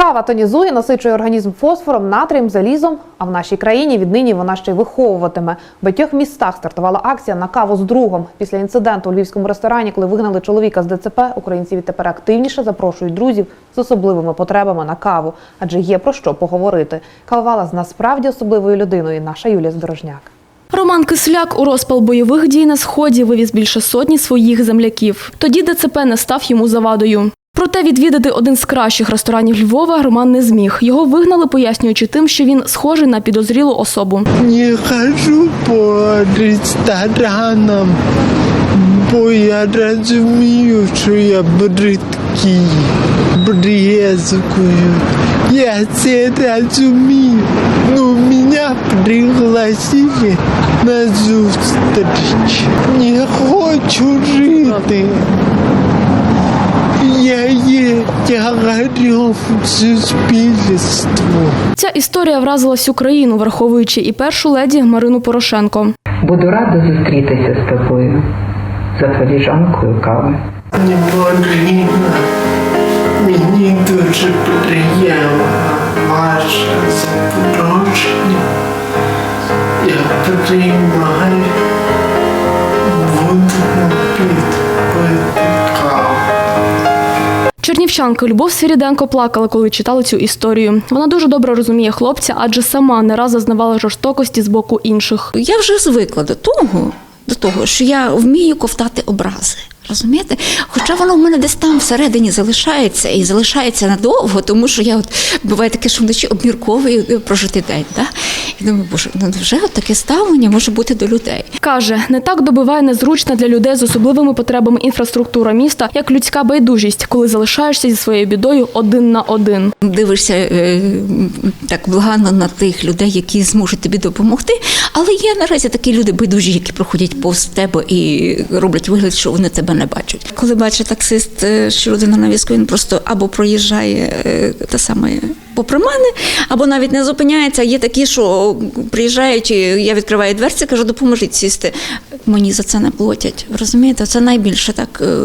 Кава тонізує, насичує організм фосфором, натрієм, залізом. А в нашій країні віднині вона ще й виховуватиме. В багатьох містах стартувала акція на каву з другом. Після інциденту у львівському ресторані, коли вигнали чоловіка з ДЦП, українці відтепер активніше запрошують друзів з особливими потребами на каву, адже є про що поговорити. Кавувала з насправді особливою людиною наша Юлія Здорожняк. Роман Кисляк у розпал бойових дій на сході вивіз більше сотні своїх земляків. Тоді ДЦП не став йому завадою. Проте відвідати один з кращих ресторанів Львова Роман не зміг. Його вигнали, пояснюючи тим, що він схожий на підозрілу особу. Не хожу по ресторанам, бо я розумію, що я бридкий, брезгую. Я це розумію. Ну, мене пригласили на зустріч. Не хочу жити. Я є тягарем суспільству. Ця історія вразила всю країну, враховуючи і першу леді Марину Порошенко. Буду рада зустрітися з тобою за філіжанкою кави. Не Марина, мені дуже приємно ваше запрошення. Я приймаю, пити каву. Чернівчанка Любов Свіріденко плакала, коли читала цю історію. Вона дуже добре розуміє хлопця, адже сама не раз зазнавала жорстокості з боку інших. Я вже звикла до того, до того, що я вмію ковтати образи. Розумієте? Хоча воно в мене десь там всередині залишається і залишається надовго, тому що я от буває таке, що вночі обмірковую е, прожити день. Да? І думаю, боже, ну вже от таке ставлення може бути до людей. Каже, не так добиває незручна для людей з особливими потребами інфраструктура міста, як людська байдужість, коли залишаєшся зі своєю бідою один на один. Дивишся е, так благано на тих людей, які зможуть тобі допомогти. Але є наразі такі люди байдужі, які проходять повз тебе і роблять вигляд, що вони тебе не бачать. Коли бачить таксист, е, що людина на візку, він просто або проїжджає та те саме. Попри мене, або навіть не зупиняється. Є такі, що приїжджають, я відкриваю дверці, кажу, допоможіть сісти. Мені за це не платять. Розумієте, це найбільше так е,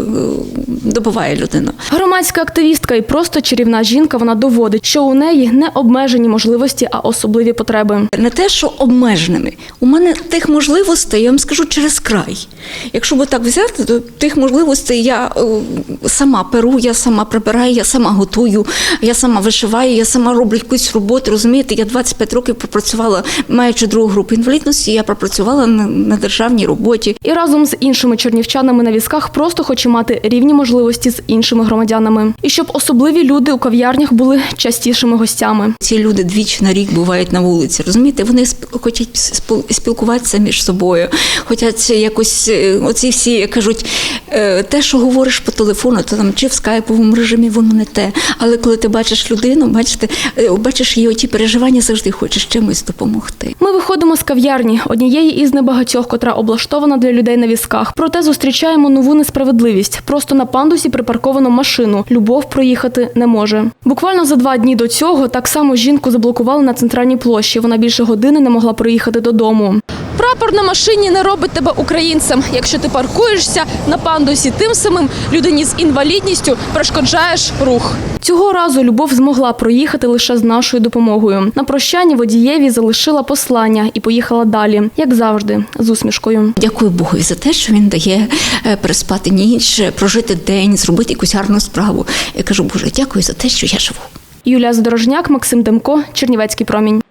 добиває людину. Громадська активістка і просто чарівна жінка. Вона доводить, що у неї не обмежені можливості, а особливі потреби. Не те, що обмеженими. У мене тих можливостей, я вам скажу, через край. Якщо би так взяти, то тих можливостей я е, сама перу, я сама прибираю, я сама готую, я сама вишиваю, я сама роблю якусь роботу. Розумієте, я 25 років пропрацювала, маючи другу групу інвалідності, я пропрацювала на, на державній роботі. І разом з іншими чернівчанами на візках просто хоче мати рівні можливості з іншими громадянами. І щоб особливі люди у кав'ярнях були частішими гостями. Ці люди двічі на рік бувають на вулиці. Розумієте, вони хочуть спілкуватися між собою, хочуть якось е, оці всі як кажуть, е, те, що говориш по телефону, то там чи в скайповому режимі воно не те. Але коли ти бачиш людину, бачите, бачиш її оті переживання, завжди хочеш чимось допомогти. Ми виходимо з кав'ярні, однієї із небагатьох, котра облаштована для людей на візках. Проте зустрічаємо нову несправедливість. Просто на пандусі припарковано машину. Любов проїхати не може. Буквально за два дні до цього так само жінку заблокували на центральній площі. Вона більше години не могла проїхати додому. Прапор на машині не робить тебе українцем. Якщо ти паркуєшся на пандусі, тим самим людині з інвалідністю перешкоджаєш рух. Цього разу Любов змогла проїхати лише з нашою допомогою. На прощання водієві залишила послання і поїхала далі, як завжди, з усмішкою. Дякую Богові за те, що він дає е, переспати ніч, прожити день, зробити якусь гарну справу. Я кажу, Боже, дякую за те, що я живу. Юлія Здорожняк, Максим Демко, Чернівецький промінь.